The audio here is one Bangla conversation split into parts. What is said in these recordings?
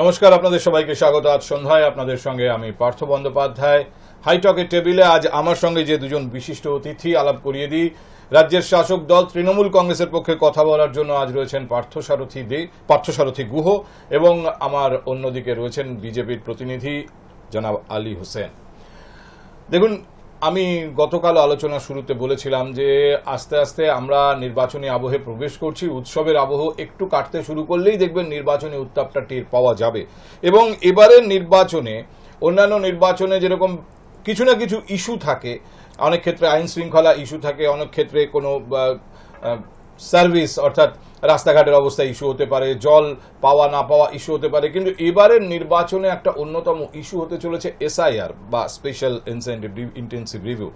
নমস্কার, আপনাদের সবাইকে স্বাগত। আজ সন্ধ্যায় আপনাদের সঙ্গে আমি পার্থ বন্দ্যোপাধ্যায়। হাইটকের টেবিলে আজ আমার সঙ্গে যে দুজন বিশিষ্ট অতিথি আলাপ করিয়ে দিই, রাজ্যের শাসক দল তৃণমূল কংগ্রেসের পক্ষে কথা বলার জন্য আজ রয়েছেন পার্থসারথী দে পার্থসারথী গুহ এবং আমার অন্যদিকে রয়েছেন বিজেপির প্রতিনিধি জনাব আলী হোসেন। দেখুন আমি গতকাল আলোচনা শুরুতে বলেছিলাম যে আস্তে আস্তে আমরা নির্বাচনী আবহে প্রবেশ করছি, উৎসবের আবহ একটু কাটতে শুরু করলেই দেখবেন নির্বাচনী উত্তাপটা টের পাওয়া যাবে। এবং এবারের নির্বাচনে, অন্যান্য নির্বাচনে যেরকম কিছু না কিছু ইস্যু থাকে, অনেক ক্ষেত্রে আইন শৃঙ্খলা ইস্যু থাকে, অনেক ক্ষেত্রে কোনো সার্ভিস অর্থাৎ রাস্তাঘাটের অবস্থা ইস্যু হতে পারে, জল পাওয়া, না পাওয়া ইস্যু হতে পারে, কিন্তু এবারের নির্বাচনে একটা অন্যতম ইস্যু হতে চলেছে এসআইআর বা স্পেশাল ইনসেন্টিভ ইন্টেন্সিভ রিভিউ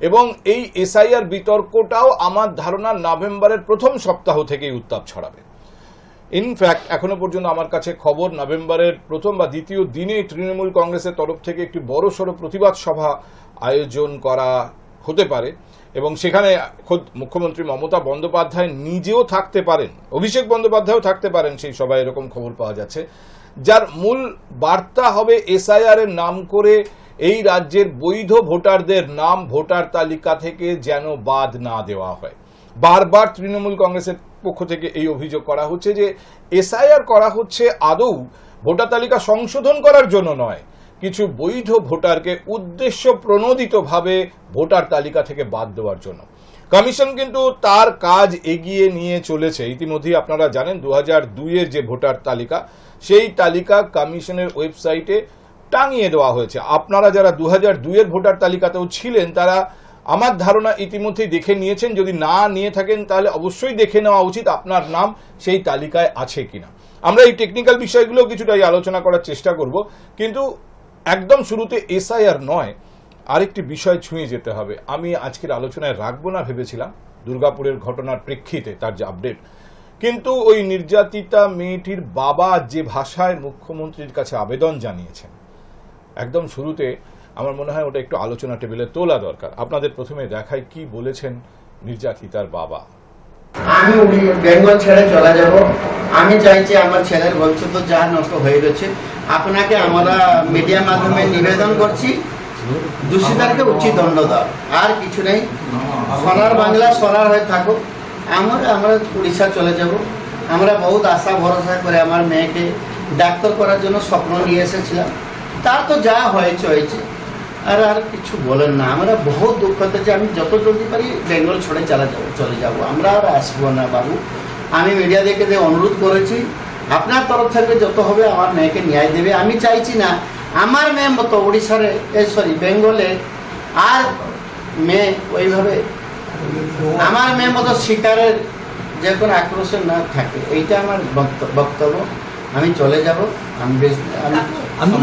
এবং এই এসআইআর বিতর্কটাও আমার ধারণা নভেম্বরের প্রথম সপ্তাহ থেকেই উত্তাপ ছড়াবে। ইনফ্যাক্ট এখনও পর্যন্ত আমার কাছে খবর নভেম্বরের প্রথম বা দ্বিতীয় দিনে তৃণমূল কংগ্রেসের তরফ থেকে একটি বড়সড় প্রতিবাদ সভা আয়োজন করা হতে পারে এবং সেখানে খোদ মুখ্যমন্ত্রী মমতা বন্দ্যোপাধ্যায় নিজেও থাকতে পারেন, অভিষেক বন্দ্যোপাধ্যায়ও থাকতে পারেন, সেই সভায় এরকম খবর পাওয়া যাচ্ছে। যার মূল বার্তা হবে এসআইআর এর নাম করে এই রাজ্যের বৈধ ভোটারদের নাম ভোটার তালিকা থেকে যেন বাদ না দেওয়া হয়। বারবার তৃণমূল কংগ্রেসের পক্ষ থেকে এই অভিযোগ করা হচ্ছে যে এসআইআর করা হচ্ছে আদৌ ভোটার তালিকা সংশোধন করার জন্য নয় কিছু বৈধ ভোটারকে উদ্দেশ্য প্রণোদিতভাবে ভোটার তালিকা থেকে বাদ দেওয়ার জন্য। কমিশন কিন্তু তার কাজ এগিয়ে নিয়ে চলেছে। ইতিমধ্যেই আপনারা জানেন দু হাজার দুইয়ের যে ভোটার তালিকা, সেই তালিকা কমিশনের ওয়েবসাইটে টাঙিয়ে দেওয়া হয়েছে। আপনারা যারা দু হাজার দুইয়ের ভোটার তালিকাতেও ছিলেন, তারা আমার ধারণা ইতিমধ্যেই দেখে নিয়েছেন। যদি না নিয়ে থাকেন, তাহলে অবশ্যই দেখে নেওয়া উচিত আপনার নাম সেই তালিকায় আছে কিনা। আমরা এই টেকনিক্যাল বিষয়গুলো কিছুটাই আলোচনা করার চেষ্টা করব। কিন্তু একদম শুরুতে এসআইআর নয়, আরেকটি বিষয় ছুঁয়ে যেতে হবে। আমি আজকের আলোচনায় রাখব না ভেবেছিলাম, দুর্গাপুরের ঘটনার প্রেক্ষিতে তার যে আপডেট। কিন্তু ওই নির্যাতিতা মেয়েটির বাবা যে ভাষায় মুখ্যমন্ত্রীর কাছে আবেদন জানিয়েছেন, একদম শুরুতে আমার মনে হয় ওটা একটু আলোচনা টেবিলে তোলা দরকার। আপনাদের প্রথমে দেখায় কি বলেছেন নির্যাতিতার বাবা। আমি বেঙ্গল ছেড়ে চলে যাব। আমি চাইছি আমার ছেলের ভবিষ্যৎ যা নষ্ট হয়ে গেছে আপনাকে আমরা মিডিয়ার মাধ্যমে নিবেদন করছি দোষীদেরকে উচিত দণ্ড দাও। আর কিছু নেই। সোনার বাংলা সোনার হয়ে থাকুক। আমরা আমরা উড়িষ্যা চলে যাব। আমরা বহুত আশা, ভরসা করে আমার মেয়েকে ডাক্তার করার জন্য স্বপ্ন নিয়ে এসেছিলাম। তার তো যা হয়েছে হয়েছে। আর আর কিছু বলেন না। আমরা বহুত দুঃখ হতেছে আমি যত জলদি পারি বেঙ্গল ছড়ে চলে যাব চলে যাব। আমরা আর আসব না, বাবু। আমি মিডিয়া দেখে অনুরোধ করেছি। আপনার তরফ থেকে যত হবে আমার মেয়েকে ন্যায় দেবে। আমি চাইছি না আমার মেয়ে মতো উড়িষ্যারে এ সরি বেঙ্গলে আর মেয়ে ওইভাবে আমার মেয়ে মতো শিকারের যে কোনো আক্রোশে না থাকে। এইটা আমার বক্তব্য। আমি চলে যাব। আমি বেশ আমি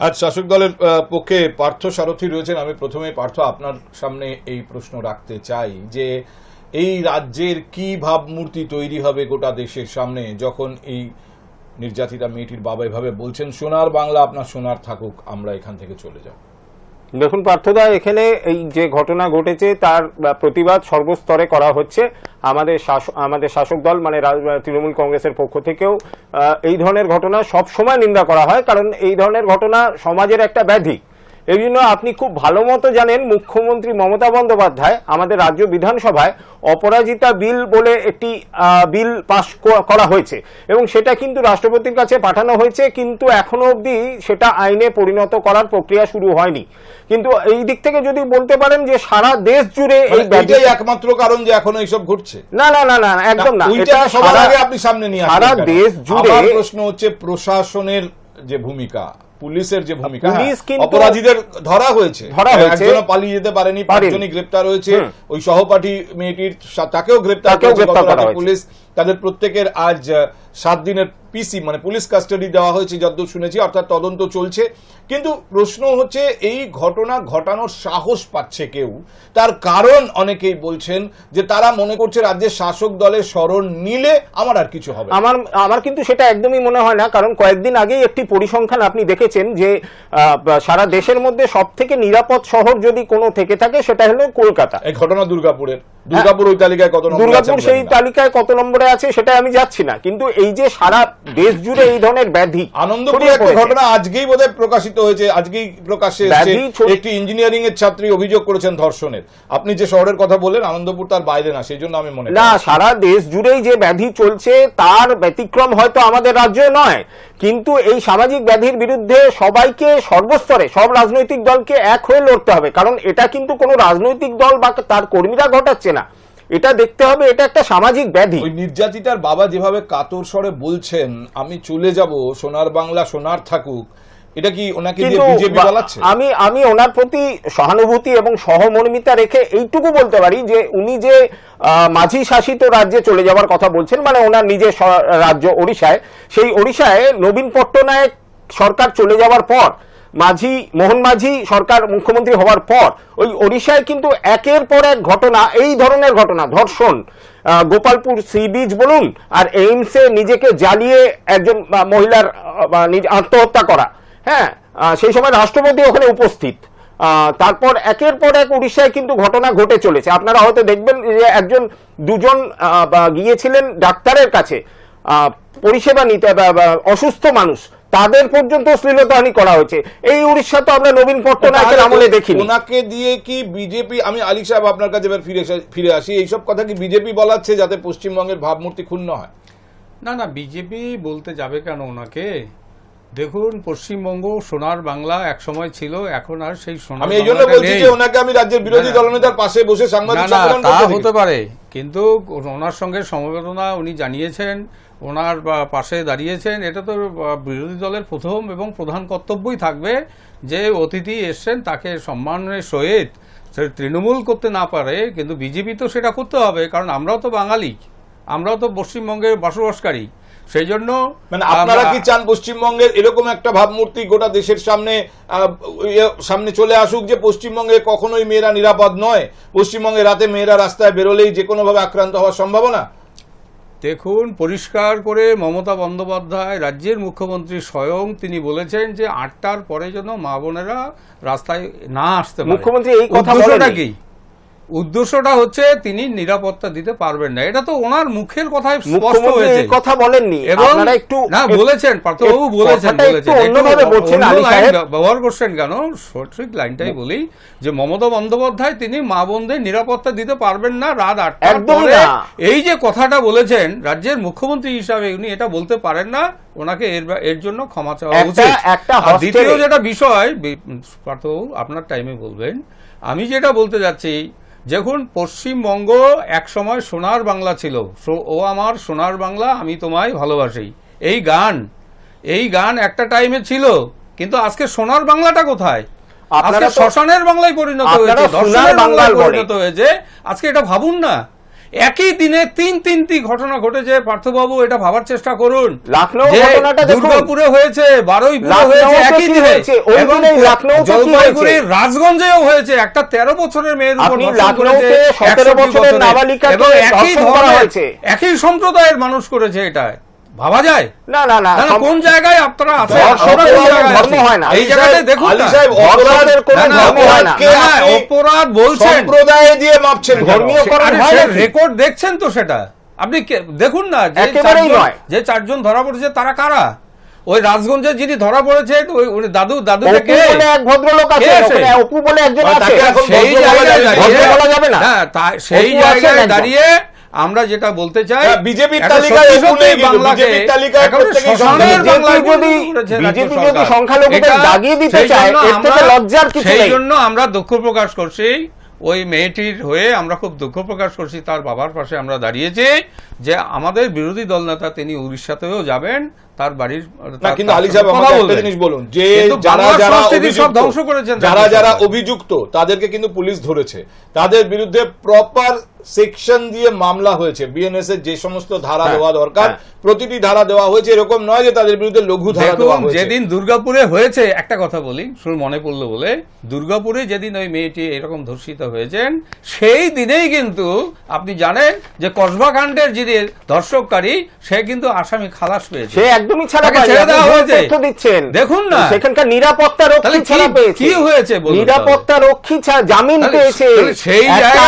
আজ শাসক দলের পক্ষে পার্থ সারথী রয়েছেন। আমি প্রথমে পার্থ আপনার সামনে এই প্রশ্ন রাখতে চাই যে এই রাজ্যের কি ভাবমূর্তি তৈরি হবে গোটা দেশের সামনে? যখন এই নির্যাতিতা মেয়েটির বাবা এভাবে বলছেন, সোনার বাংলা আপনার সোনার থাকুক, আমরা এখান থেকে চলে যাব। দেখুন, পার্থদা, এখানে এই যে ঘটনা ঘটেছে, তার প্রতিবাদ সর্বস্তরে করা হচ্ছে। আমাদের শাসক আমাদের শাসক দল মানে তৃণমূল কংগ্রেসের পক্ষ থেকেও এই ধরনের ঘটনা সব সময় নিন্দা করা হয়, কারণ এই ধরনের ঘটনা সমাজের একটা ব্যাধি। এই জন্য আপনি খুব ভালো মতো জানেন মুখ্যমন্ত্রী মমতা বন্দ্যোপাধ্যায় আমাদের রাজ্য বিধানসভায় অপরাজিতা বিল বলে একটি বিল পাশ করা হয়েছে। এবং সেটা কিন্তু রাষ্ট্রপতির কাছে পাঠানো হয়েছে কিন্তু এখনও অবধি সেটা আইনে পরিণত করার প্রক্রিয়া শুরু হয়নি। কিন্তু এই দিক থেকে যদি বলতে পারেন যে সারা দেশ জুড়ে এই মানে একমাত্র কারণ যে এখনও এইসব ঘটছে? না না না না একদম না। এটা সবার আগে আপনি সামনে নিয়ে সারা দেশ জুড়ে প্রশ্ন হচ্ছে প্রশাসনের যে ভূমিকা পুলিশের যে ভূমিকা হ্যাঁ, অপরাধীদের ধরা হয়েছে ধরা হয়েছে। একজন পালিয়ে যেতে পারেনি। পাঁচজনই গ্রেপ্তার হয়েছে ওই সহপাঠী মেয়েটির তাকেও গ্রেপ্তার করেছে। পুলিশ তাদের প্রত্যেকের আজ সাত দিনের পিসি মানে পুলিশ কাস্টাডি দেওয়া হয়েছে যতদূর শুনেছি অর্থাৎ তদন্ত চলছে। কিন্তু প্রশ্ন হচ্ছে এই ঘটনা ঘটানোর সাহস পাচ্ছে কেউ? তার কারণ অনেকেই বলছেন যে তারা মনে করছে রাজ্যের শাসক দলের স্মরণ নিলে আমার আর কিছু হবে আমার আমার কিন্তু সেটা একদমই মনে হয় না কারণ কয়েকদিন আগেই একটি পরিসংখ্যান আপনি দেখেছেন যে সারা দেশের মধ্যে সব থেকে নিরাপদ শহর যদি কোনো থেকে থাকে সেটা হলো কলকাতা। এই ঘটনা দুর্গাপুরের। দুর্গাপুর ওই তালিকায় কত দুর্গাপুর সেই তালিকায় কত নম্বরে আছে সেটা আমি যাচ্ছি না। কিন্তু এই যে সারা দেশ জুড়ে এই ধরনের ব্যাধি আনন্দপুরে একটা ঘটনা আজকেই বোধহয় প্রকাশিত হয়েছে আজকেই প্রকাশ্যে একটি ইঞ্জিনিয়ারিং এর ছাত্রী অভিযোগ করেছেন ধর্ষণের। আপনি যে শহরের কথা বললেন আনন্দপুর তার বাইরে না সেই জন্য আমি মনে না সারা দেশ জুড়েই যে ব্যাধি চলছে তার ব্যতিক্রম হয়তো আমাদের রাজ্যে নয়। কিন্তু এই সামাজিক ব্যাধির বিরুদ্ধে সবাইকে সর্বস্তরে সব রাজনৈতিক দলকে এক হয়ে লড়তে হবে। কারণ এটা কিন্তু কোনো রাজনৈতিক দল বা তার কর্মীরা ঘটাচ্ছে না। এটা দেখতে হবে এটা একটা সামাজিক ব্যাধি। ওই নির্যাতিতার বাবা যেভাবে কাতর স্বরে বলছেন আমি চলে যাব সোনার বাংলা সোনার থাকুক এটা কি ওনাকে দিয়ে বিজেপি বলাচ্ছে আমি আমি ওনার প্রতি সহানুভূতি এবং সহমর্মিতা রেখে এইটুকু বলতে পারি যে উনি যে মাঝি শাসিত রাজ্যে চলে যাওয়ার কথা বলছেন মানে ওনার নিজের রাজ্য ওড়িশায় সেই ওড়িশায় নবীন পট্টনায়ক সরকার চলে যাওয়ার পর মাঝি, মোহন মাঝি সরকার মুখ্যমন্ত্রী হওয়ার পর, ওই ওড়িশায় কিন্তু একের পর এক ঘটনা, এই ধরনের ঘটনা, ধর্ষণ গোপালপুর সি বিচ বলুন আর এইমসে নিজেকে জ্বালিয়ে একজন মহিলার আত্মহত্যা করা। হ্যাঁ সেই সময় রাষ্ট্রপতি ওখানে উপস্থিত। তারপর একের পর এক উড়িষ্যায় কিন্তু ঘটনা ঘটে চলেছে। আপনারা হয়তো দেখবেন যে একজন, দুজন গিয়েছিলেন ডাক্তারের কাছে। পরিষেবা নিতে অসুস্থ মানুষ। তাদের পর্যন্ত শ্লীলতাহানি করা হয়েছে। এই উড়িষ্যা তো আমরা নবীন পট্টনায়কের আমলে দেখি ওনাকে দিয়ে কি বিজেপি আমি আলী সাহেব আপনার কাছে এবার ফিরে ফিরে আসি এইসব কথা কি বিজেপি বলাচ্ছে যাতে পশ্চিমবঙ্গের ভাবমূর্তি ক্ষুণ্ণ হয়? না না বিজেপি বলতে যাবে কেন ওনাকে? দেখুন পশ্চিমবঙ্গ সোনার বাংলা এক সময় ছিল এখন আর সেই সোনার আমি এই জন্য বলছি যে ওনাকে আমি রাজ্যের বিরোধী। দলনেতার পাশে বসে সাংবাদিক সম্মেলন করতে হতে পারে। কিন্তু ওনার সঙ্গে সমবেদনা উনি জানিয়েছেন ওনার পাশে দাঁড়িয়েছেন। এটা তো বিরোধী দলের প্রথম এবং প্রধান কর্তব্যই থাকবে যে অতিথি এসছেন তাকে সম্মানের সহিত সে তৃণমূল করতে না পারে কিন্তু বিজেপি তো সেটা করতে হবে কারণ আমরাও তো বাঙালি। আমরাও তো পশ্চিমবঙ্গে বসবাসকারী। সেই জন্য মানে আপনারা কি চান পশ্চিমবঙ্গের এরকম একটা ভাবমূর্তি গোটা দেশের সামনে ইয়ে, সামনে চলে আসুক যে পশ্চিমবঙ্গে কখনোই মেয়েরা নিরাপদ নয়? পশ্চিমবঙ্গে রাতে মেয়েরা রাস্তায় বেরোলেই যে কোনোভাবে আক্রান্ত হওয়ার সম্ভাবনা? দেখুন পরিষ্কার করে মমতা বন্দ্যোপাধ্যায় রাজ্যের মুখ্যমন্ত্রী স্বয়ং তিনি বলেছেন যে আটটার পরে যেন মা বোনেরা রাস্তায় না আসতে মুখ্যমন্ত্রী এই কথা উদ্দেশ্যটা বলেননি। কি? উদ্দেশ্যটা হচ্ছে তিনি নিরাপত্তা দিতে পারবেন না। এটা তো ওনার মুখের কথায় স্পষ্ট হয়েছে। কথা বলেননি। আপনারা একটু না বলেছেন পার্থবাবু বলেছেন বলেছেন। অন্যভাবে বলছেন আলী সাহেব। ব্যবহার করছেন কেন? সঠিক লাইনটাই বলি যে মমতা বন্দ্যোপাধ্যায় তিনি মা বোনদের নিরাপত্তা দিতে পারবেন না রাত একদমই পরে। এই যে কথাটা বলেছেন রাজ্যের মুখ্যমন্ত্রী হিসাবে উনি এটা বলতে পারেন না ওনাকে এর এর জন্য ক্ষমা চাওয়া উচিত। একটা দ্বিতীয় যেটা বিষয় পার্থবাবু আপনার টাইমে বলবেন। আমি যেটা বলতে যাচ্ছি যখন পশ্চিমবঙ্গ একসময় সোনার বাংলা ছিল। সো- ও আমার সোনার বাংলা আমি তোমায় ভালোবাসি। এই গান এই গান একটা টাইমে ছিল কিন্তু আজকে সোনার বাংলাটা কোথায়? আজকে শ্মশানের বাংলায় পরিণত হয়েছে বাংলায় পরিণত হয়েছে। আজকে এটা ভাবুন না একই দিনে তিন তিনটি ঘটনা ঘটেছে। পার্থবাবু এটা ভাবার চেষ্টা করুন। দুর্গাপুরে হয়েছে বারোই হয়েছে একই দিনে। জলপাইগুড়ির রাজগঞ্জেও হয়েছে। একটা তেরো বছরের মেয়ের উপর আপনি ধর্ষণ লখনৌতে করেছে 17 61 বছরের বছরে। নাবালিকাকে এবং একই ধরনের একই সম্প্রদায়ের মানুষ করেছে এটা ভাবা যায়? না না না কোন জায়গায় আপনারা আছেন? ধর্ম হয় না। এই দেখুন আলী সাহেব, ধর্ষণের কোনো ধর্ম হয় না। অপরাধ বলছেন। সম্প্রদায় দিয়ে মাপছেন রেকর্ড দেখছেন তো সেটা। আপনি দেখুন না যে চারজন- যে চারজন ধরা পড়েছে তারা কারা? ওই রাজগঞ্জে যিনি ধরা পড়েছেন ওই দাদু দাদু অপু কে? বলে এক ভদ্রলোক আছে ওখানে অপু বলে একজন আছে। সেই জায়গায় দাঁড়িয়ে- বলা যাবে না? না, সেই জায়গায় দাঁড়িয়ে আমরা যেটা বলতে চাই বিজেপির তালিকায় বিজেপির যদি- বিজেপি যদি সংখ্যালঘুদের দাগিয়ে দিতে চায়, এর থেকে লজ্জার কিছু সেই নেই। জন্য আমরা দুঃখ প্রকাশ করছি ওই মেয়েটির হয়ে আমরা খুব দুঃখ প্রকাশ করছি তার বাবার পাশে আমরা দাঁড়িয়েছি যে আমাদের বিরোধী দল নেতা তিনি উড়িষ্যাতেও যাবেন তার বাড়ির না কিন্তু আলী সাহেব আমাকে একটা জিনিস বলুন। যে যারা যারা সব ধ্বংস করেছেন যারা যারা অভিযুক্ত তাদেরকে কিন্তু পুলিশ ধরেছে। তাদের বিরুদ্ধে প্রপার সেকশন দিয়ে মামলা হয়েছে। বিএনএস এর যে সমস্ত ধারা হ্যাঁ, দেওয়া দরকার হ্যাঁ। প্রতিটি ধারা দেওয়া হয়েছে। এরকম নয় যে তাদের বিরুদ্ধে লঘু ধারা দেওয়া হয়েছে। যেদিন দুর্গাপুরে হয়েছে একটা কথা বলি শুনে মনে পড়ল বলে দুর্গাপুরে যেদিন ওই মেয়েটি এরকম ধর্ষিত হয়েছেন সেই দিনেই কিন্তু আপনি জানেন যে কসবা কাণ্ডের যিনি ধর্ষককারী সে কিন্তু আসামি খালাস পেয়েছে। সে একদমই ছাড়া পায়নি ছেড়ে দেওয়া হয়েছে। তথ্য দিচ্ছেন। দেখুন না। সেখানকার নিরাপত্তা রক্ষী ছাড়া পেয়েছে। কি হয়েছে বলুন নিরাপত্তা রক্ষী ছাড়া জামিন পেয়েছে। সেই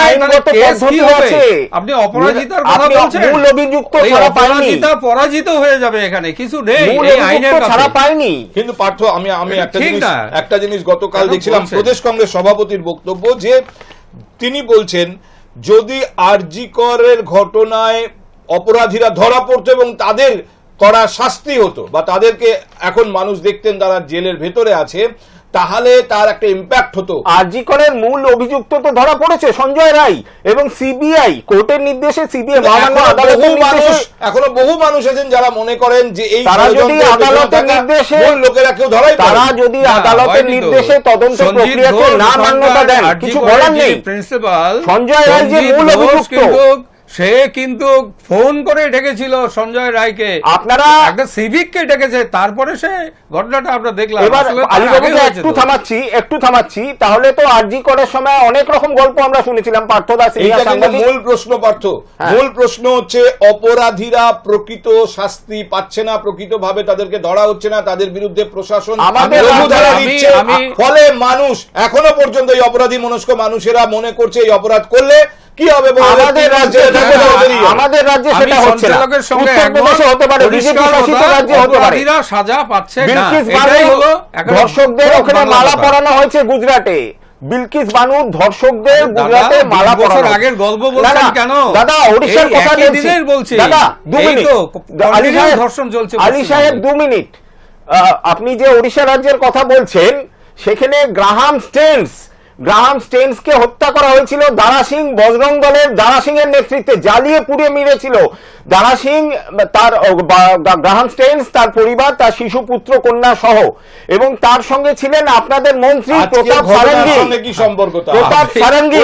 আইনগত কি হয়েছে আপনি অপরাজিতার কথা আপনি বলছেন। মূল অভিযুক্ত ছাড়া পায়নি। অপরাজিতা পরাজিত হয়ে যাবে এখানে। কিছু নেই এই আইনের ছাড়া পায়নি। কিন্তু পার্থ আমি আমি একটা জিনিস একটা জিনিস গতকাল দেখছিলাম প্রদেশ কংগ্রেস সভাপতির বক্তব্য যে তিনি বলছেন যদি আরজিকরের ঘটনায় অপরাধীরা ধরা পড়তো এবং তাদের করা শাস্তি হতো বা তাদেরকে এখন মানুষ দেখতেন তারা জেলের ভেতরে আছে তাহলে তার একটা ইম্প্যাক্ট হতো। আরজি করের মূল অভিযুক্ত তো ধরা পড়েছে সঞ্জয় রায় এবং সিবিআই। কোর্টের নির্দেশে সিবিআই এখনও বহু মানুষ নির্দেশে এখনও বহু মানুষ আছেন যারা মনে করেন যে এই তারা যদি আদালতের নির্দেশে- লোকেরা কেউ ধরাই তারা যদি আদালতের নির্দেশে তদন্ত প্রক্রিয়াকে না মান্যতা দেন কিছু বলার নেই। প্রিন্সিপাল সঞ্জয় রায় যে মূল অভিযুক্ত। সে কিন্তু ফোন করে ডেকেছিল সঞ্জয় রায়কে। আপনারা একটা সিভিককে ডেকেছে তারপরে সে ঘটনাটা আমরা দেখলাম। এবার আলিবাবুকে একটু থামাচ্ছি একটু থামাচ্ছি তাহলে তো আরজি করার সময় অনেক রকম গল্প আমরা শুনেছিলাম কিন্তু সাংবাদিক। মূল প্রশ্ন পার্থ। হ্যাঁ। মূল প্রশ্ন হচ্ছে অপরাধীরা প্রকৃত শাস্তি পাচ্ছে না প্রকৃত ভাবে তাদেরকে ধরা হচ্ছে না তাদের বিরুদ্ধে প্রশাসন আমাদের লঘু দিচ্ছে। ফলে মানুষ এখনও পর্যন্ত এই অপরাধী মনস্ক মানুষেরা মনে করছে এই অপরাধ করলে কি হবে আমাদের রাজ্যে হ্যাঁ, তারা বেরিয়ে যাবে। আমাদের রাজ্যে সেটা হচ্ছে না। উত্তরপ্রদেশে হতে পারে বিজেপি শাসিত রাজ্যে হতে পারে। সাজা পাচ্ছে না। এটাই হলো ধর্ষকদের ওখানে মালা পরানো হয়েছে গুজরাটে। বিলকিস বানু ধর্ষকদের গুজরাটে মালা বছর আগের গল্প বলছেন কেন? দাদা ওড়িশার কথা দিনের বলছি। দাদা দু মিনিট। আলী সাহেব ধর্ষণ চলছে আলী সাহেব দু মিনিট। আপনি যে ওড়িশা রাজ্যের কথা বলছেন সেখানে গ্রাহাম স্টেন্স গ্রাহাম স্টেন্সকে হত্যা করা হয়েছিল। দারা সিং বজরং দলের দারা সিং এর নেতৃত্বে জ্বালিয়ে পুড়িয়ে মেরেছিল। দারা সিং তার গ্রাহাম স্টেন্স তার পরিবার তার শিশু পুত্র কন্যা সহ। এবং তার সঙ্গে ছিলেন আপনাদের মন্ত্রী প্রতাপ সারঙ্গী। কি সম্পর্ক প্রতাপ সারঙ্গী।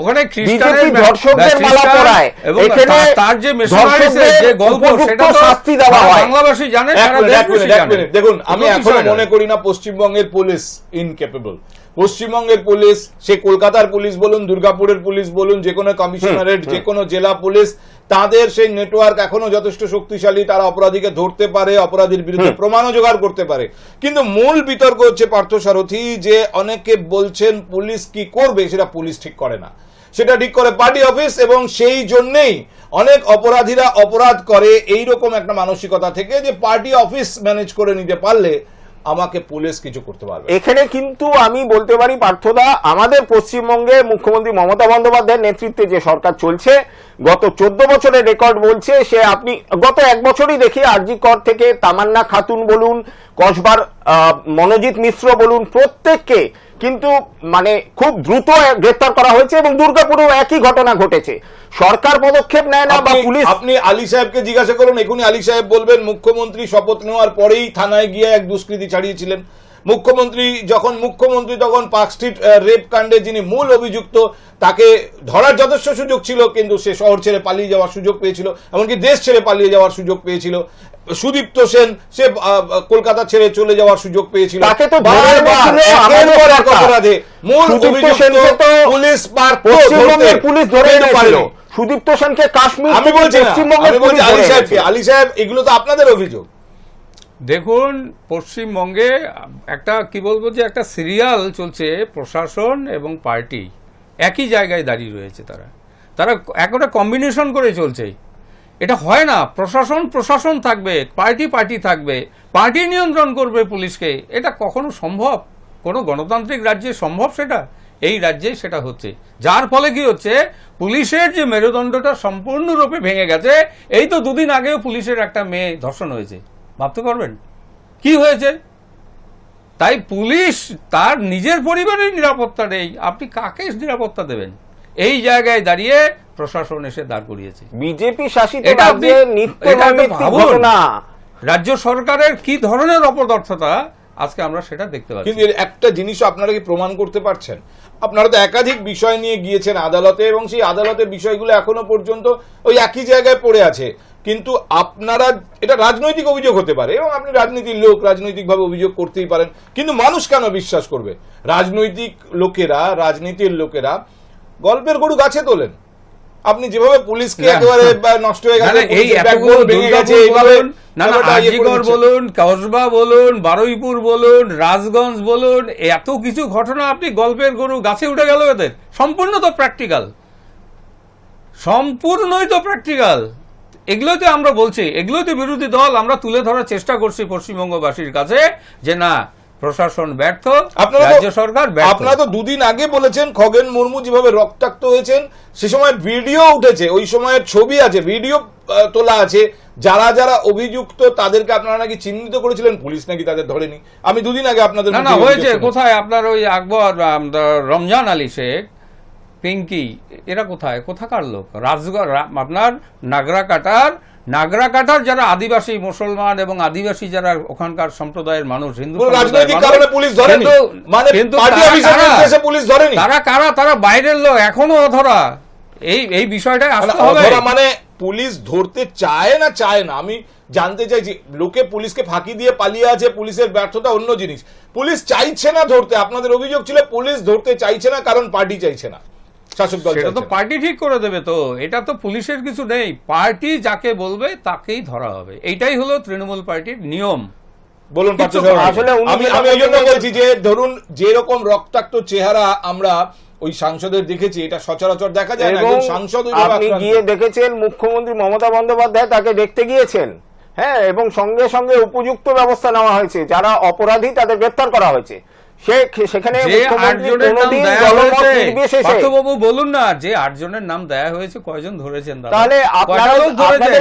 ওখানে ধর্ষকদের মালা এবং এখানে তার যে শাস্তি দেওয়া হয়। জানে। দেখুন আমি এখনও মনে করি না পশ্চিমবঙ্গের পুলিশ ইনকেপেবল পশ্চিমবঙ্গের পুলিশ সে কলকাতার পুলিশ বলুন দুর্গাপুরের পুলিশ বলুন যে কোনো কমিশনারেট যে কোনো জেলা পুলিশ তাদের সেই নেটওয়ার্ক এখনও যথেষ্ট শক্তিশালী। তারা অপরাধীকে ধরতে পারে অপরাধীর বিরুদ্ধে প্রমাণও জোগাড় করতে পারে। কিন্তু মূল বিতর্ক হচ্ছে পার্থ সারথী যে অনেকে বলছেন পুলিশ কি করবে সেটা পুলিশ ঠিক করে না। সেটা ঠিক করে পার্টি অফিস এবং সেই জন্যেই অনেক অপরাধীরা অপরাধ করে এই রকম একটা মানসিকতা থেকে যে পার্টি অফিস ম্যানেজ করে নিতে পারলে আমাকে পুলিশ কিছু করতে পারবে এখানে কিন্তু আমি বলতে পারি, পার্থদা, আমাদের পশ্চিমবঙ্গে মুখ্যমন্ত্রী মমতা বন্দ্যোপাধ্যায়ের নেতৃত্বে যে সরকার চলছে, গত চোদ্দ বছরের রেকর্ড বলছে সে আপনি, গত এক বছরই দেখি আরজি কর থেকে তামান্না খাতুন বলুন, কসবার মনোজিৎ মিশ্র বলুন, প্রত্যেককে কিন্তু মানে খুব দ্রুত গ্রেপ্তার করা হয়েছে এবং দুর্গাপুরেও একই ঘটনা ঘটেছে। সরকার পদক্ষেপ নেয় না বা পুলিশ আপনি আলী সাহেবকে জিজ্ঞাসা করুন এখনই আলী সাহেব বলবেন মুখ্যমন্ত্রী শপথ নেওয়ার পরেই থানায় গিয়ে এক দুষ্কৃতী ছাড়িয়েছিলেন। মুখ্যমন্ত্রী যখন মুখ্যমন্ত্রী তখন পার্ক স্ট্রিট রেপ কাণ্ডে যিনি মূল অভিযুক্ত তাকে ধরার যথেষ্ট সুযোগ ছিল কিন্তু সে শহর ছেড়ে পালিয়ে যাওয়ার সুযোগ পেয়েছিল এমনকি দেশ ছেড়ে পালিয়ে যাওয়ার সুযোগ পেয়েছিল। সুদীপ্ত সেন সে কলকাতা ছেড়ে চলে যাওয়ার সুযোগ পেয়েছিল। তাকে তো। অপরাধে। মূল পুলিশ পশ্চিমবঙ্গের পুলিশ ধরে কিন্তু সুদীপ্ত সেনকে কাশ্মীর আমি বলছি পশ্চিমবঙ্গের আমি বলছি আলী সাহেবকে। আলী সাহেব এগুলো তো আপনাদের অভিযোগ। দেখুন পশ্চিমবঙ্গে একটা কি বলব যে একটা সিরিয়াল চলছে প্রশাসন এবং পার্টি। একই জায়গায় দাঁড়িয়ে রয়েছে তারা। তারা একটা কম্বিনেশন করে চলছে। এটা হয় না। প্রশাসন প্রশাসন থাকবে, পার্টি পার্টি থাকবে। পার্টি নিয়ন্ত্রণ করবে পুলিশকে। এটা কখনো সম্ভব? কোনো গণতান্ত্রিক রাজ্যে সম্ভব সেটা? এই রাজ্যে সেটা হচ্ছে। যার ফলে কি হচ্ছে? পুলিশের যে মেরুদণ্ডটা সম্পূর্ণরূপে ভেঙে গেছে, এই তো দুদিন আগেও পুলিশের একটা মেয়ে ধর্ষণ হয়েছে। ভাবতে পারবেন? কি হয়েছে? তাই পুলিশ তার নিজের পরিবারের নিরাপত্তা নেই। আপনি কাকে নিরাপত্তা দেবেন? এই জায়গায় দাঁড়িয়ে প্রশাসন এসে দাঁড় করিয়েছে। বিজেপি শাসিত রাজ্যে। ঘটনা। সরকারের কি ধরনের অপদার্থতা আজকে আমরা সেটা দেখতে পাচ্ছি। কিন্তু একটা জিনিসও আপনারা কি প্রমাণ করতে পারছেন? আপনারা তো একাধিক বিষয় নিয়ে গিয়েছেন আদালতে এবং সেই আদালতের বিষয়গুলো এখনও পর্যন্ত ওই একই জায়গায় পড়ে আছে। কিন্তু আপনারা এটা রাজনৈতিক অভিযোগ হতে পারে এবং আপনি রাজনীতির লোক রাজনৈতিকভাবে অভিযোগ করতেই পারেন। কিন্তু মানুষ কেন বিশ্বাস করবে? রাজনৈতিক লোকেরা রাজনীতির লোকেরা গল্পের গরু গাছে তোলেন। আপনি যেভাবে পুলিশকে একেবারে নষ্ট হয়ে গেছে এই এতগুলো ভেঙে গেছে এইভাবে না না ব্যাপারটা ইয়ে। বলুন কসবা বলুন বারুইপুর বলুন রাজগঞ্জ বলুন এত কিছু ঘটনা আপনি গল্পের গরু গাছে উঠে গেল এদের। সম্পূর্ণ তো প্র্যাকটিক্যাল সম্পূর্ণই তো প্র্যাকটিক্যাল এগুলোই তো আমরা বলছি এগুলোই তো বিরোধী দল আমরা তুলে ধরার চেষ্টা করছি পশ্চিমবঙ্গবাসীর কাছে যে না প্রশাসন ব্যর্থ আপনারা রাজ্য সরকার আপনারা তো দুদিন আগে বলেছেন খগেন মুর্মু যেভাবে রক্তাক্ত হয়েছেন সে সময় ভিডিও উঠেছে ওই সময়ের ছবি আছে ভিডিও তোলা আছে যারা যারা অভিযুক্ত তাদেরকে আপনারা নাকি চিহ্নিত করেছিলেন পুলিশ নাকি তাদের ধরেনি। আমি দুদিন আগে আপনাদের না না হয়েছে কোথায় আপনার ওই আকবর রমজান আলী শেখ পিঙ্কি এরা কোথায়? কোথাকার লোক? রাজগড় আপনার নাগরা কাটার নাগরা কাটার যারা আদিবাসী মুসলমান এবং আদিবাসী যারা ওখানকার সম্প্রদায়ের মানুষ হিন্দু মানে তারা কারা? তারা বাইরের লোক এখনও অধরা। এই এই বিষয়টাই মানে আসতে হবে। মানে পুলিশ ধরতে চায় না চায় না। আমি জানতে চাইছি লোকে পুলিশকে ফাঁকি দিয়ে পালিয়ে আছে পুলিশের ব্যর্থতা অন্য জিনিস। পুলিশ চাইছে না ধরতে। আপনাদের অভিযোগ ছিল পুলিশ ধরতে চাইছে না কারণ পার্টি চাইছে না। শাসক দল সেটা তো পার্টি ঠিক করে দেবে তো। এটা তো পুলিশের কিছু নেই। পার্টি যাকে বলবে তাকেই ধরা হবে। এইটাই হলো তৃণমূল পার্টির নিয়ম। বলুন। আসলে আমি আমি জন্য বলছি যে ধরুন যে রকম রক্তাক্ত চেহারা আমরা ওই সাংসদের দেখেছি এটা সচরাচর দেখা যায় একজন সাংসদ আপনি গিয়ে দেখেছেন মুখ্যমন্ত্রী মমতা বন্দ্যোপাধ্যায় তাকে দেখতে গিয়েছেন। হ্যাঁ এবং সঙ্গে সঙ্গে উপযুক্ত ব্যবস্থা নেওয়া হয়েছে যারা অপরাধী তাদের গ্রেপ্তার করা হয়েছে। সেখানে বলুন না যে আটজনের নাম দেয়া হয়েছে কয়জন ধরেছেন তাহলে ধরেছেন?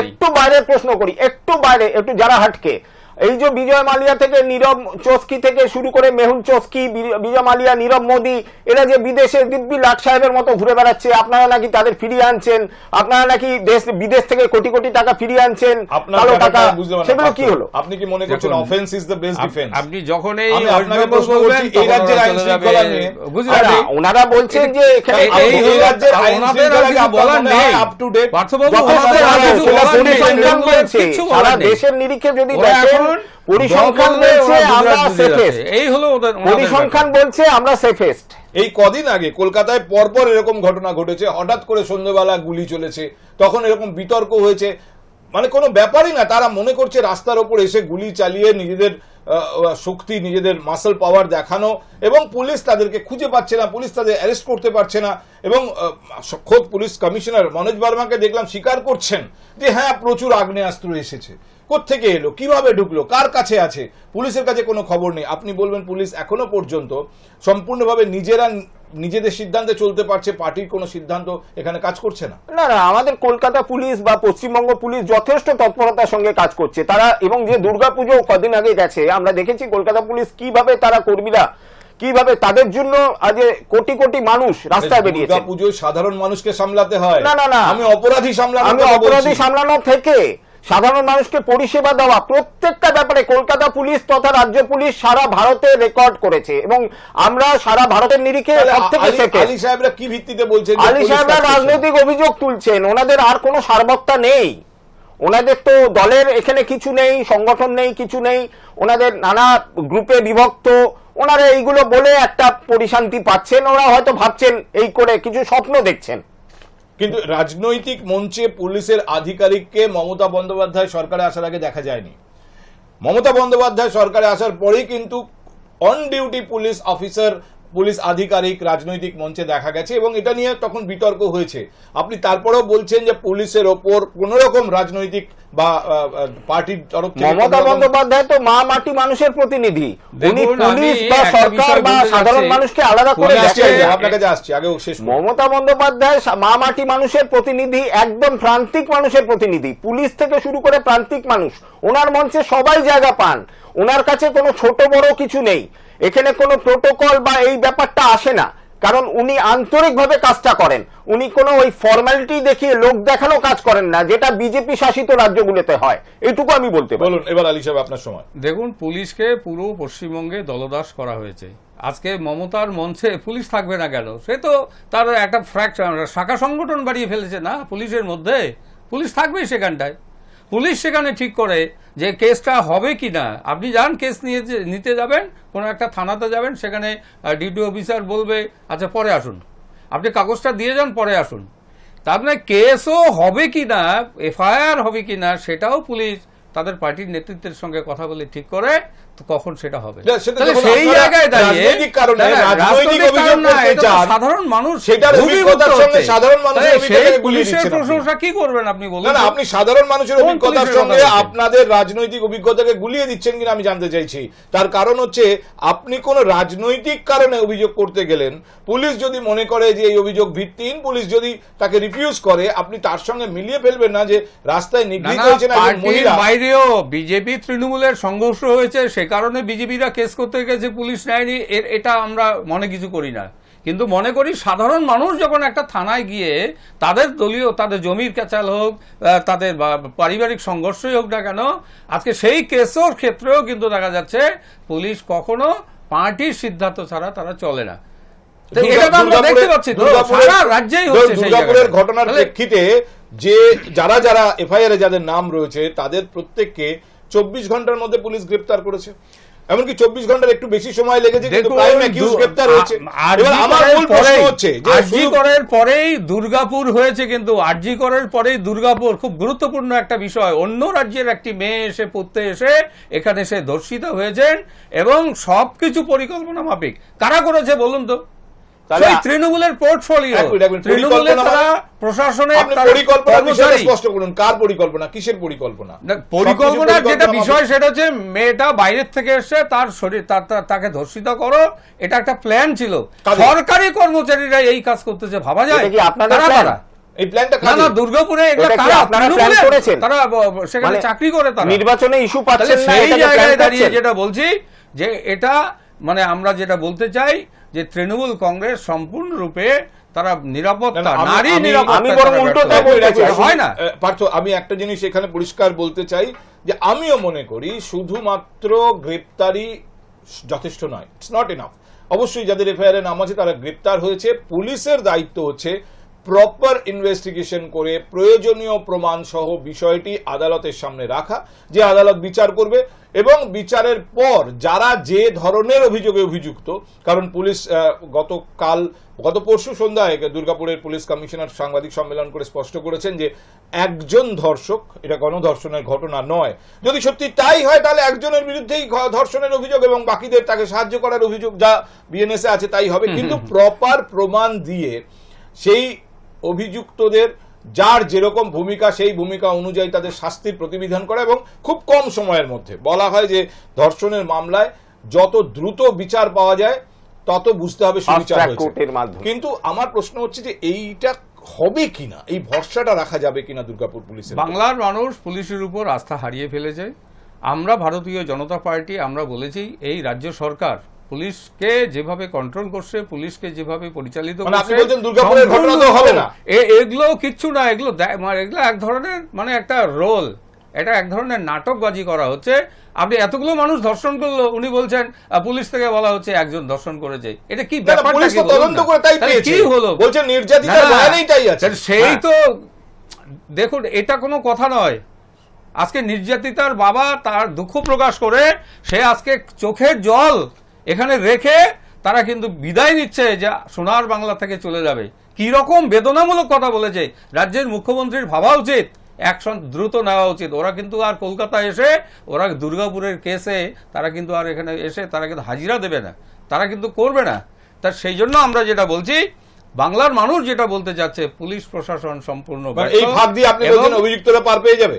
একটু বাইরে প্রশ্ন করি একটু বাইরে একটু যারা হাটকে। এই যে বিজয় মালিয়া থেকে নীরব চস্কি থেকে শুরু করে মেহুল চস্কি বিজয় মালিয়া নীরব মোদি এরা যে বিদেশে দিব্যি লাট সাহেবের মতো ঘুরে বেড়াচ্ছে আপনারা নাকি তাদের ফিরিয়ে আনছেন? আপনারা নাকি দেশ বিদেশ থেকে কোটি কোটি টাকা ফিরিয়ে আনছেন? কালো টাকা। সেগুলো কি হলো? আপনি কি মনে করছেন offence is the best defence আপনি যখন এই আপনাকে প্রশ্ন বলবেন, এই রাজ্যের আইন শৃঙ্খলা নিয়ে- গুজরাটে। না, ওনারা বলছেন যে এখানে এই- রাজ্যের আইন শৃঙ্খলা হয় নেই। up to date? পার্থবাবু দেশের নিরিখে যদি দেখেন পরিসংখ্যান বলছে আমরা সেফেস্ট এই হলো ওদের পরিসংখ্যান বলছে আমরা সেফেস্ট এই কদিন আগে কলকাতায় পরপর এরকম ঘটনা ঘটেছে হঠাৎ করে সন্ধ্যেবেলা গুলি চলেছে তখন এরকম বিতর্ক হয়েছে। মানে কোনো ব্যাপারই না তারা মনে করছে রাস্তার ওপর এসে গুলি চালিয়ে নিজেদের শক্তি নিজেদের মাসল পাওয়ার দেখানো এবং পুলিশ তাদেরকে খুঁজে পাচ্ছে না পুলিশ তাদের অ্যারেস্ট করতে পারছে না এবং খোদ পুলিশ কমিশনার মনোজ বর্মাকে দেখলাম স্বীকার করছেন যে হ্যাঁ প্রচুর আগ্নেয়াস্ত্র এসেছে। কোত্থেকে এলো? কীভাবে ঢুকলো? কার কাছে আছে? পুলিশের কাছে কোনো খবর নেই। আপনি বলবেন পুলিশ এখনও পর্যন্ত সম্পূর্ণভাবে নিজেরা নিজেদের সিদ্ধান্তে চলতে পারছে পার্টির কোনো সিদ্ধান্ত এখানে কাজ করছে না। না না আমাদের কলকাতা পুলিশ বা পশ্চিমবঙ্গ পুলিশ যথেষ্ট তৎপরতার সঙ্গে কাজ করছে। তারা এবং যে দুর্গাপুজো কদিন আগে গেছে আমরা দেখেছি কলকাতা পুলিশ কীভাবে তারা কর্মীরা কীভাবে তাদের জন্য আজ কোটি কোটি মানুষ রাস্তায় বেরিয়েছে পুজোয় সাধারণ মানুষকে সামলাতে হয়। না, না, না। আমি অপরাধী সামলানো আমি অপরাধী সামলানো থেকে সাধারণ মানুষকে পরিষেবা দেওয়া প্রত্যেকটা ব্যাপারে কলকাতা পুলিশ তথা রাজ্য পুলিশ সারা ভারতে রেকর্ড করেছে এবং আমরা সারা ভারতের নিরিখে আলী সাহেবরা কি ভিত্তিতে বলছেন আলী সাহেবরা? রাজনৈতিক অভিযোগ তুলছেন। ওনাদের আর কোনো সারবত্তা নেই। ওনাদের তো দলের এখানে কিছু নেই সংগঠন নেই কিছু নেই। ওনাদের নানা গ্রুপে বিভক্ত। ওনারা এইগুলো বলে একটা পরিশান্তি পাচ্ছেন। ওরা হয়তো ভাবছেন এই করে কিছু স্বপ্ন দেখছেন। কিন্তু রাজনৈতিক মঞ্চে পুলিশের আধিকারিককে মমতা বন্দ্যোপাধ্যায় সরকারে আসার আগে দেখা যায়নি। মমতা বন্দ্যোপাধ্যায় সরকারে আসার পরেই কিন্তু on duty police officer police আধিকারিক রাজনৈতিক মঞ্চে দেখা গেছে এবং এটা নিয়ে তখন বিতর্ক হয়েছে। আপনি তারপরেও বলছেন যে পুলিশের ওপর কোন রকম রাজনৈতিক বা পার্টির তরফ থেকে মমতা বন্দ্যোপাধ্যায় তো মা মাটি মানুষের প্রতিনিধি। উনি পুলিশ বা সরকার বা সাধারণ মানুষকে আলাদা করে আমি দেখেন। না। আপনার কাছে আসছি আগেও শেষ মমতা বন্দ্যোপাধ্যায় মা মাটি মানুষের প্রতিনিধি একদম প্রান্তিক মানুষের প্রতিনিধি। পুলিশ থেকে শুরু করে প্রান্তিক মানুষ। ওনার মঞ্চে সবাই জায়গা পান। ওনার কাছে কোনো ছোট বড় কিছু নেই। এখানে কোনো প্রোটোকল বা এই ব্যাপারটা আসে না। কারণ উনি আন্তরিকভাবে কাজটা করেন। উনি কোনো ওই ফর্মালিটি দেখিয়ে লোক দেখানো কাজ করেন না যেটা বিজেপি শাসিত রাজ্যগুলোতে হয়। এইটুকু আমি বলতে পারি। বলুন এবার আলী সাহেব আপনার সময়। দেখুন পুলিশকে পুরো পশ্চিমবঙ্গে দলদাস করা হয়েছে। আজকে মমতার মঞ্চে পুলিশ থাকবে না কেন? সে তো তার একটা ফ্র্যাকচার শাখা সংগঠন বাড়িয়ে ফেলেছে না পুলিশের মধ্যে? পুলিশ থাকবেই সেখানটায়। পুলিশ সেখানে ঠিক করে যে কেসটা হবে কি না আপনি যান কেস নিয়ে নিতে যাবেন, কোনো একটা থানাতে যাবেন, সেখানে ডিউটি অফিসার বলবে আচ্ছা পরে আসুন। আপনি কাগজটা দিয়ে যান, পরে আসুন। তার মানে কেসও হবে কি না এফআইআর হবে কি না সেটাও পুলিশ তাদের পার্টির নেতৃত্বের সঙ্গে কথা বলে ঠিক করে কখন সেটা হবে? সেই জায়গায় দাঁড়িয়ে কারণে, সাধারণ মানুষ সেটার অভিজ্ঞতার সঙ্গে সাধারণ মানুষের পুলিশের প্রশংসা কি করবেন আপনি বলুন না আপনি সাধারণ মানুষের অভিজ্ঞতার সঙ্গে আপনাদের রাজনৈতিক অভিজ্ঞতাকে গুলিয়ে দিচ্ছেন কিনা আমি জানতে চাইছি। তার কারণ হচ্ছে আপনি কোন রাজনৈতিক কারণে অভিযোগ করতে গেলেন পুলিশ যদি মনে করে যে এই অভিযোগ ভিত্তিহীন পুলিশ যদি তাকে রিফিউজ করে আপনি তার সঙ্গে মিলিয়ে ফেলবেন না যে রাস্তায় না হয়েছে না মহিলা। বাইরেও বিজেপি তৃণমূলের সংঘর্ষ হয়েছে সে কারণে বিজেপিরা কেস করতে গেছে পুলিশ নেয়নি এর- এটা আমরা মনে কিছু করি না কিন্তু মনে করি সাধারণ মানুষ যখন একটা থানায় গিয়ে তাদের দলীয় তাদের জমির ক্যাচাল হোক তাদের পারিবারিক সংঘর্ষই হোক না কেন আজকে সেই কেসের ক্ষেত্রেও কিন্তু দেখা যাচ্ছে পুলিশ কখনো পার্টির সিদ্ধান্ত ছাড়া তারা চলে না দুর্গাপুরের-। ঘটনার প্রেক্ষিতে যে যারা যারা এফআইআর এ যাদের নাম রয়েছে তাদের প্রত্যেককে চব্বিশ ঘণ্টার মধ্যে পুলিশ গ্রেপ্তার করেছে। এমনকি চব্বিশ ঘণ্টার একটু বেশি সময় লেগেছে কিন্তু প্রাইম অ্যাকিউজ গ্রেপ্তার হয়েছে। আমার মূল প্রশ্ন হচ্ছে করের পরেই দুর্গাপুর হয়েছে কিন্তু আরজি করের পরেই দুর্গাপুর খুব গুরুত্বপূর্ণ একটা বিষয়। অন্য রাজ্যের একটি মেয়ে এসে পড়তে এসে এখানে সে ধর্ষিত হয়েছেন এবং সবকিছু পরিকল্পনা মাফিক। কারা করেছে বলুন তো? সেই তৃণমূলের পোর্টফোলিও তৃণমূলের তারা মানে? প্রশাসনের পরিকল্পনা স্পষ্ট করুন কার পরিকল্পনা কিসের পরিকল্পনা? না, সবকিছু পরিকল্পনার যেটা বিষয় সেটা হচ্ছে মেয়েটা বাইরের থেকে এসে তার শরীর তার- তার- তাকে ধর্ষিত করো এটা একটা প্ল্যান ছিল। সরকারি কর্মচারীরা এই কাজ করতেছে ভাবা যায়? কারা এই প্ল্যানটা না না দুর্গাপুরে এটা কি আপনারা তৃণমূলের? করেছেন? তারা সেখানে মানে চাকরি করে তারা। নির্বাচনে ইস্যু তাহলে পাচ্ছেন না সেই জায়গায় দাঁড়িয়ে যেটা বলছি যে এটা মানে আমরা যেটা বলতে চাই যে তৃণমূল কংগ্রেস সম্পূর্ণরূপে তারা নিরাপত্তা নারী নিরাপত্তা আমি বরং তারা উল্টো ব্যর্থ। তাই বলতে হয় না? পার্থ আমি একটা জিনিস এখানে পরিষ্কার বলতে চাই যে আমিও মনে করি শুধুমাত্র গ্রেপ্তারি যথেষ্ট নয়। ইটস নট এনাফ অবশ্যই যাদের এফআইআর নাম আছে তারা গ্রেপ্তার হয়েছে। পুলিশের দায়িত্ব হচ্ছে প্রপার ইনভেস্টিগেশন করে প্রয়োজনীয় প্রমাণ সহ বিষয়টি আদালতের সামনে রাখা যে আদালত বিচার করবে এবং বিচারের পর যারা যে ধরনের অভিযোগে অভিযুক্ত কারণ পুলিশ গতকাল গত পরশু সন্ধ্যায় দুর্গাপুরের পুলিশ কমিশনার সাংবাদিক সম্মেলন করে স্পষ্ট করেছেন যে একজন ধর্ষক এটা গণধর্ষণের ঘটনা নয়। যদি সত্যি তাই হয় তাহলে একজনের বিরুদ্ধেই ধর্ষণের অভিযোগ এবং বাকিদের তাকে সাহায্য করার অভিযোগ যা বিএনএসে আছে তাই হবে। কিন্তু প্রপার প্রমাণ দিয়ে সেই অভিযুক্তদের যার যেরকম ভূমিকা সেই ভূমিকা অনুযায়ী তাদের শাস্তির প্রতিবিধান করা এবং খুব কম সময়ের মধ্যে। বলা হয় যে ধর্ষণের মামলায় যত দ্রুত বিচার পাওয়া যায় তত বুঝতে হবে সুবিচার হয়েছে। কিন্তু আমার প্রশ্ন হচ্ছে যে এইটা হবে কিনা? এই ভরসাটা রাখা যাবে কিনা দুর্গাপুর পুলিশের উপর? বাংলার মানুষ পুলিশের উপর আস্থা হারিয়ে ফেলেছে। আমরা ভারতীয় জনতা পার্টি আমরা বলেছি এই রাজ্য সরকার পুলিশকে যেভাবে কন্ট্রোল করছে পুলিশকে যেভাবে পরিচালিত মানে হবে না? এগুলো কিচ্ছু না এগুলো মানে এগুলো এক ধরনের মানে একটা রোল এটা এক ধরনের নাটকবাজি করা হচ্ছে। আপনি এতগুলো মানুষ ধর্ষণ করল উনি বলছেন পুলিশ থেকে বলা হচ্ছে একজন ধর্ষণ করেছে। এটা কি পুলিশ তো তদন্ত করে তাই পেয়েছে। কি হলো? বলছে নির্যাতিতার না, না, বয়ানেই তাই আছে। সেই হ্যাঁ। তো দেখুন এটা কোনো কথা নয়। আজকে নির্যাতিতার বাবা তার দুঃখ প্রকাশ করে সে আজকে চোখের জল এখানে রেখে তারা কিন্তু বিদায় নিচ্ছে যে সোনার বাংলা থেকে চলে যাবে। কি রকম বেদনামূলক কথা বলেছে। রাজ্যের মুখ্যমন্ত্রীর ভাবা উচিত অ্যাকশন দ্রুত নেওয়া উচিত। ওরা কিন্তু আর কলকাতায় এসে ওরা দুর্গাপুরের কেসে তারা কিন্তু আর এখানে এসে তারা কিন্তু হাজিরা দেবে না। তারা কিন্তু করবে না। তা সেই জন্য আমরা যেটা বলছি বাংলার মানুষ যেটা বলতে যাচ্ছে পুলিশ প্রশাসন সম্পূর্ণ মানে এই ফাঁক দিয়ে আপনি অভিযুক্তরা পার পেয়ে যাবে?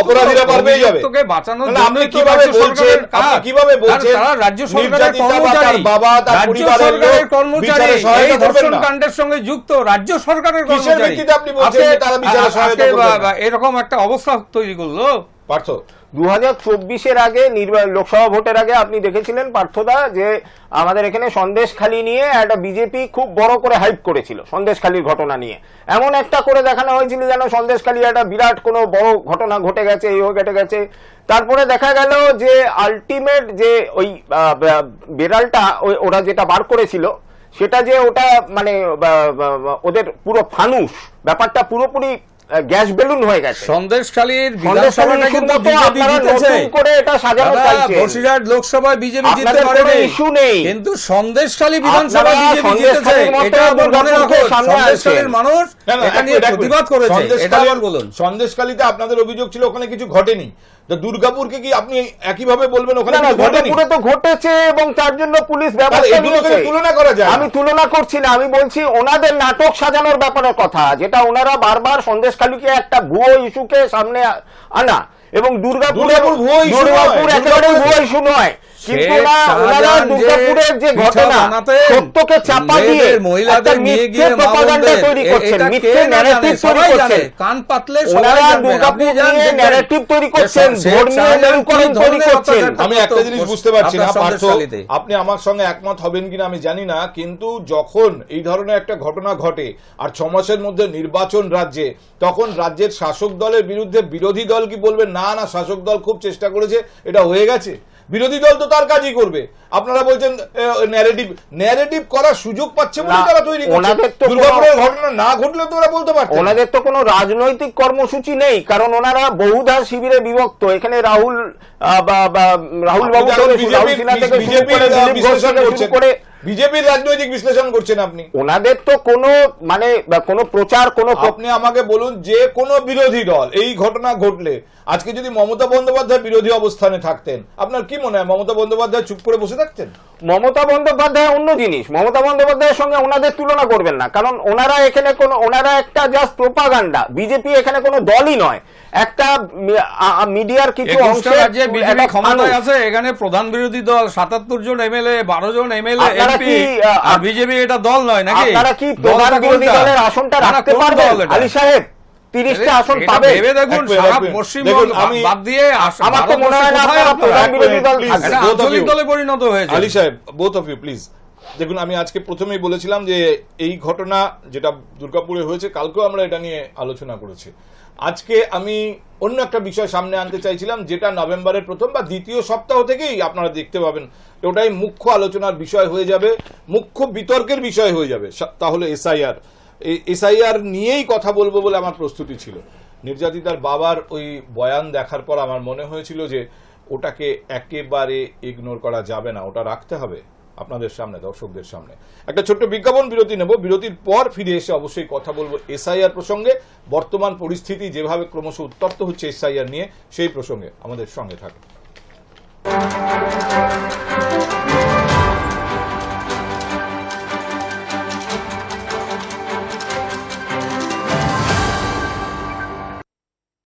অপরাধীরা পার পেয়ে যাবে বাঁচানোর কীভাবে বলছেন? আপনি কীভাবে তার- বলছেন? তারা রাজ্য সরকারের কর্মচারী বাবা তার পরিবারের লোক কর্মচারী এই ধর্ষণ কাণ্ডের সঙ্গে যুক্ত রাজ্য সরকারের কর্মচারী। আপনি বলছেন তারা বিচারে সহায়তা এরকম একটা অবস্থা তৈরি করল। পার্থ দু হাজার চব্বিশের আগে লোকসভা ভোটের আগে আপনি দেখেছিলেন পার্থদা যে আমাদের এখানে সন্দেশখালি নিয়ে একটা বিজেপি খুব বড় করে হাইপ করেছিল, সন্দেশখালির ঘটনা নিয়ে। এমন একটা করে দেখানো হয়েছিল যেন সন্দেশখালি একটা বিরাট কোনো বড় ঘটনা ঘটে গেছে, এই ঘটে গেছে। তারপরে দেখা গেল যে আলটিমেট যে ওই বেড়ালটা ওরা যেটা বার করেছিল, সেটা যে ওটা মানে ওদের পুরো ফানুস, ব্যাপারটা পুরোপুরি গ্যাস বেলুন হয়ে গেছে। সন্দেশখালীর সন্দেশখালী বিধানসভাটা কিন্তু বিজেপি জিতেছে? করে এটা সাজানো চাইছে বসিরহাট লোকসভায় বিজেপি জিততে পারেনি। issue নেই। কিন্তু সন্দেশখালী বিধানসভা বিজেপি জিতেছে। এটা মনে রাখো সন্দেশখালীর মানুষ এটা নিয়ে। প্রতিবাদ করেছে। এটা আবার বলুন। সন্দেশখালীতে আপনাদের অভিযোগ ছিল ওখানে কিছু ঘটেনি। দুর্গাপুরকে কি আপনি একইভাবে বলবেন ওখানে তো ঘটেছে এবং তার জন্য পুলিশ ব্যবস্থা নিয়েছে। তুলনা করা যায় আমি তুলনা করছি না আমি বলছি ওনাদের নাটক সাজানোর ব্যাপারের কথা যেটা ওনারা বারবার সন্দেশখালীকে একটা ভুয়ো ইস্যুকে সামনে আনা। এবং দুর্গাপুর দুর্গাপুরে- ভুয়ো ইস্যু নয়। কিন্তু শেখ ওনারা দুর্গাপুরের যে ঘটনা সত্যকে চাপা দিয়ে মহিলাদের নিয়ে গিয়ে প্রপাগান্ডা তৈরি করছেন মিথ্যে ন্যারেটিভ তৈরি করছেন। কান পাতলে ওনারা দুর্গাপুর নিয়ে দেখবেন। তৈরি করছেন, ধর্মীয় মেরুকরণ তৈরি করছেন। আমি একটা জিনিস বুঝতে পারছি না পার্থ আপনি আমার সঙ্গে একমত হবেন কিনা আমি জানি না কিন্তু যখন এই ধরনের একটা ঘটনা ঘটে আর ছ মাসের মধ্যে নির্বাচন রাজ্যে তখন রাজ্যের শাসক দলের বিরুদ্ধে বিরোধী দল কি বলবে? না না শাসক দল খুব চেষ্টা করেছে এটা হয়ে গেছে। বিরোধী দল তো তার কাজই করবে। আপনারা বলছেন ন্যারেটিভ ন্যারেটিভ করার সুযোগ পাচ্ছে বলে তারা তৈরি করছে। ওনাদের তো দুর্গাপুরের ঘটনা না ঘটলে তো ওরা বলতে পারতো ওনাদের তো কোনো রাজনৈতিক কর্মসূচি নেই কারণ ওনারা বহুধা শিবিরে বিভক্ত। এখানে রাহুল রাহুল বাবু করে বিজেপির রাজনৈতিক বিশ্লেষণ করছেন আপনি। ওনাদের তো কোনো মানে কোনো প্রচার কোনো আপনি আমাকে বলুন যে কোনো বিরোধী দল এই ঘটনা ঘটলে আজকে যদি মমতা বন্দ্যোপাধ্যায় বিরোধী অবস্থানে থাকতেন আপনার কি মনে হয়? মমতা বন্দ্যোপাধ্যায় চুপ করে বসে থাকতেন মমতা বন্দ্যোপাধ্যায় অন্য জিনিস। মমতা বন্দ্যোপাধ্যায়ের সঙ্গে ওনাদের তুলনা করবেন না কারণ ওনারা এখানে কোনো ওনারা একটা জাস্ট প্রোপাগান্ডা বিজেপি এখানে কোনো দলই নয়। একটা মিডিয়ার কিছু অংশে বিজেপি একটা ক্ষমতায় আছে এখানে প্রধান বিরোধী দল সাতাত্তর জন এমএলএ বারো জন এমএলএ এমপি কি, আহ, আর বিজেপি এটা দল নয় নাকি? আপনারা কি প্রধান বিরোধী দলের আসনটা রাখতে পারবেন? আলী সাহেব। তিরিশটা আসন পাবে। ভেবে দেখুন সারা পশ্চিমবঙ্গ আমি- বাদ দিয়ে আমার তো মনে হয় না প্রধান বিরোধী দল আঞ্চলিক পরিণত হয়েছে। আলী সাহেব বোথ অফ ইউ প্লিজ দেখুন আমি আজকে প্রথমেই বলেছিলাম যে এই ঘটনা যেটা দুর্গাপুরে হয়েছে কালকেও আমরা এটা নিয়ে আলোচনা করেছি। আজকে আমি অন্য একটা বিষয় সামনে আনতে চাইছিলাম যেটা নভেম্বরের প্রথম বা দ্বিতীয় সপ্তাহ থেকেই আপনারা দেখতে পাবেন। ওটাই মুখ্য আলোচনার বিষয় হয়ে যাবে মুখ্য বিতর্কের বিষয় হয়ে যাবে তাহলে এসআইআর। এসআইআর নিয়েই কথা বলব বলে আমার প্রস্তুতি ছিল। নির্যাতিতার বাবার ওই বয়ান দেখার পর আমার মনে হয়েছিল যে ওটাকে একেবারে ইগনোর করা যাবে না, ওটা রাখতে হবে আপনাদের সামনে, দর্শকদের সামনে। একটা ছোট্ট বিজ্ঞাপন বিরতি নেব। বিরতির পর ফিরে এসে অবশ্যই কথা বলব এসআইআর প্রসঙ্গে। বর্তমান পরিস্থিতি যেভাবে ক্রমশ উত্তপ্ত হচ্ছে এসআইআর নিয়ে, সেই প্রসঙ্গে আমাদের সঙ্গে থাকুন।